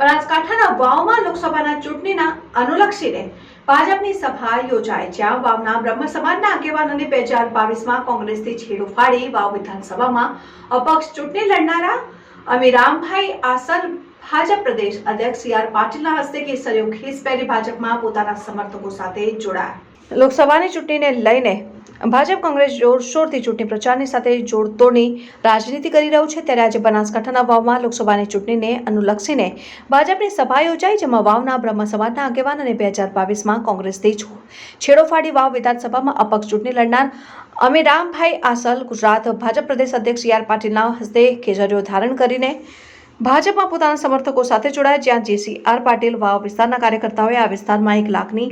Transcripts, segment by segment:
બનાસકાંઠાના વાવમાં લોકસભાના ચૂંટણીના અનુલક્ષીને ભાજપની સભા યોજાય જ્યાં વાવના બ્રહ્મ સમાજના આગેવાનોને બે હજાર બાવીસમાં કોંગ્રેસથી છેડો ફાડી વાવ વિધાનસભામાં અપક્ષ ચૂંટણી લડનારા અમીરામભાઈ આસર ભાજપ પ્રદેશ અધ્યક્ષ સી આર પાટીલના હસ્તે કેસરીઓ ખીસ પહેરી ભાજપમાં પોતાના સમર્થકો સાથે જોડાયા. લોકસભાની ચૂંટણીને લઈને ભાજપ કોંગ્રેસ જોરશોરથી ચૂંટણી પ્રચારની સાથે જોડતોડની રાજનીતિ કરી રહ્યું છે. ત્યારે આજે બનાસકાંઠાના વાવમાં લોકસભાની ચૂંટણીને અનુલક્ષીને ભાજપની સભા યોજાઈ, જેમાં વાવના બ્રહ્મ સમાજના આગેવાન અને બે હજાર બાવીસમાં કોંગ્રેસથી છેડો ફાડી વાવ વિધાનસભામાં અપક્ષ ચૂંટણી લડનાર અમીરામભાઈ આસલ ગુજરાત ભાજપ પ્રદેશ અધ્યક્ષ સી આર પાટીલના હસ્તે ખેજરીઓ ધારણ કરીને ભાજપમાં પોતાના સમર્થકો સાથે જોડાયા, જ્યાં જેસી આર પાટીલ વાવ વિસ્તારના કાર્યકર્તાઓએ આ વિસ્તારમાં એક લાખની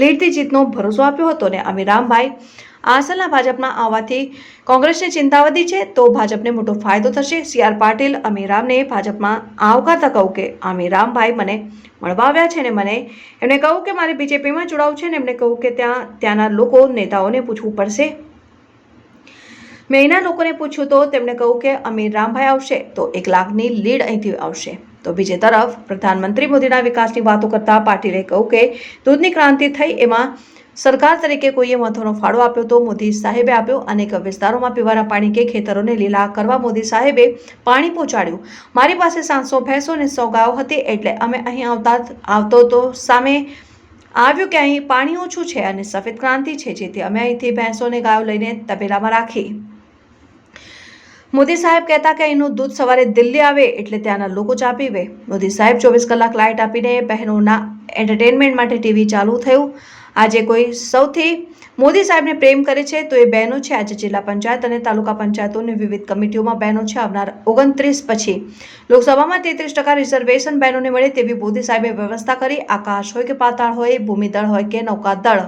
લીડથી જીતનો ભરોસો આપ્યો હતો અને અમીરામભાઈ આસલના ભાજપના આવવાથી કોંગ્રેસની ચિંતા વધી છે તો ભાજપને મોટો ફાયદો થશે. સી આર પાટીલ, અમીરામને ભાજપમાં આવકારતા કહું કે, અમીરામભાઈ મને મળવા આવ્યા છે ને મને એમણે કહ્યું કે મારે બીજેપીમાં જોડાવું છે ને એમણે કહ્યું કે ત્યાં, ત્યાંના લોકો નેતાઓને પૂછવું પડશે. મેં એના લોકોને પૂછ્યું તો તેમણે કહ્યું કે અમીર રામભાઈ આવશે તો એક લાખની લીડ અહીંથી આવશે. તો બીજી તરફ પ્રધાનમંત્રી મોદીના વિકાસની વાતો કરતા પાટીલે કહ્યું કે, દૂધની ક્રાંતિ થઈ એમાં સરકાર તરીકે કોઈએ મહત્વનો ફાળો આપ્યો તો મોદી સાહેબે આપ્યો. અનેક વિસ્તારોમાં પીવાના પાણી કે ખેતરોને લીલા કરવા મોદી સાહેબે પાણી પહોંચાડ્યું. મારી પાસે સાતસો ભેંસો અને સો ગાયો હતી એટલે અમે અહીં આવતા આવતો તો સામે આવ્યું કે અહીં પાણી ઓછું છે અને સફેદ ક્રાંતિ છે, જેથી અમે અહીંથી ભેંસો અને ગાયો લઈને તબેલામાં રાખી. મોદી સાહેબ કહેતા કે અહીંનું દૂધ સવારે દિલ્હી આવે એટલે ત્યાંના લોકો ચા પીવે મોદી સાહેબ ચોવીસ કલાક લાઇટ આપીને બહેનોના એન્ટરટેનમેન્ટ માટે ટીવી ચાલુ થયું. આજે કોઈ સૌથી મોદી સાહેબને પ્રેમ કરે છે તો એ બહેનો છે આજે જિલ્લા પંચાયત અને તાલુકા પંચાયતોની વિવિધ કમિટીઓમાં બહેનો છે. આવનાર ઓગણત્રીસ પછી લોકસભામાં તેત્રીસ ટકા રિઝર્વેશન બહેનોને મળે તેવી મોદી સાહેબે વ્યવસ્થા કરી. આકાશ હોય કે પાતાળ હોય, ભૂમિદળ હોય કે નૌકાદળ.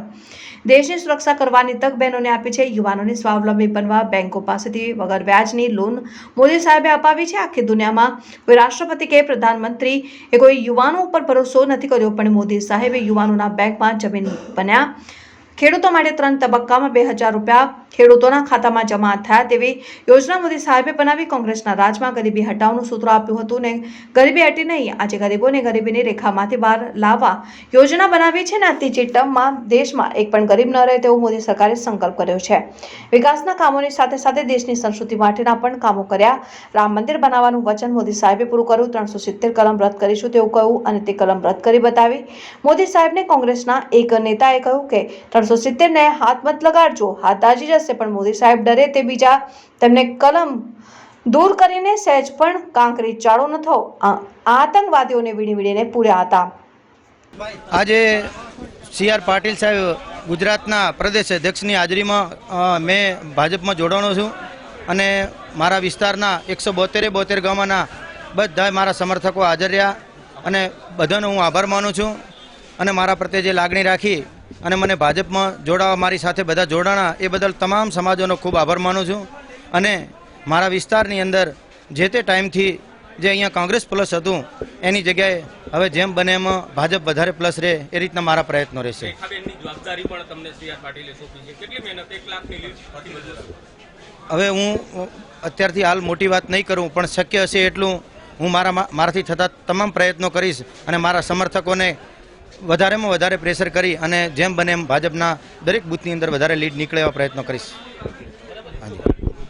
દેશની સુરક્ષા કરવાની તક બહેનોને આપી છે. યુવાનોને સ્વાવલંબી બનવા બેંકો પાસેથી વગર વ્યાજની લોન મોદી સાહેબે અપાવી છે. આખી દુનિયામાં કોઈ રાષ્ટ્રપતિ કે પ્રધાનમંત્રી એ કોઈ યુવાનો ઉપર ભરોસો નથી કર્યો, પણ મોદી સાહેબે યુવાનોના બેંકમાં જમીન બન્યા. ખેડૂતો માટે ત્રણ તબક્કામાં બે હજાર રૂપિયા ખેડૂતોના ખાતામાં જમા થયા તેવી યોજના મોદી સાહેબે બનાવી કોંગ્રેસના રાજમાં ગરીબી હટાવનું સૂત્ર આપ્યું હતું ને ગરીબી હટી નહીં, આજે ગરીબોને ગરીબીની રેખામાંથી બહાર લાવવા યોજના બનાવી છે ને ત્રીજી ટર્મમાં દેશમાં એક પણ ગરીબ ન રહે તેવો મોદી સરકારે સંકલ્પ કર્યો છે. વિકાસના કામોની સાથે સાથે દેશની સંસ્કૃતિ માટેના પણ કામો કર્યા. રામ મંદિર બનાવવાનું વચન મોદી સાહેબે પૂરું કર્યું, ત્રણસો સિત્તેર કલમ રદ કરીશું તેવું કહ્યું અને તે કલમ રદ કરી બતાવી. મોદી સાહેબને કોંગ્રેસના એક નેતાએ કહ્યું કે ત્રણસો સિત્તેરને હાથ મત લગાડજો. હાથ દાજી જશે, પણ મોદી સાહેબ ડરે તે બીજા. તેમને કલમ દૂર કરીને સહેજ પણ કાંકરી ચાળો ન થો આતંકવાદીઓને વીણી વીણીને પૂર્યા હતા. આજે સી આર પાટીલ સાહેબ ગુજરાતના પ્રદેશ અધ્યક્ષની હાજરીમાં મેં ભાજપમાં જોડાણો છું અને મારા વિસ્તારના એકસો બોતેરે બોતેર ગામના બધા મારા સમર્થકો હાજર રહ્યા અને બધાનો હું આભાર માનું છું. અને મારા પ્રત્યે જે લાગણી રાખી અને મને ભાજપમાં જોડાવા મારી સાથે બધા જોડાણા એ બદલ તમામ સમાજોનો ખૂબ આભાર માનું છું. અને મારા વિસ્તારની અંદર જે તે ટાઈમથી જે અહીંયા કોંગ્રેસ પ્લસ હતું એની જગ્યાએ હવે જેમ બને એમ ભાજપ વધારે પ્લસ રહે એ રીતના મારા પ્રયત્નો રહેશે. હવે હું અત્યારથી હાલ મોટી વાત નહીં કરું પણ શક્ય હશે એટલું હું મારા મારાથી થતા તમામ પ્રયત્નો કરીશ અને મારા સમર્થકોને વધારેમાં વધારે પ્રેશર કરી અને જેમ બને એમ ભાજપના દરેક બૂથની અંદર વધારે લીડ નીકળે એવા પ્રયત્નો કરીશ.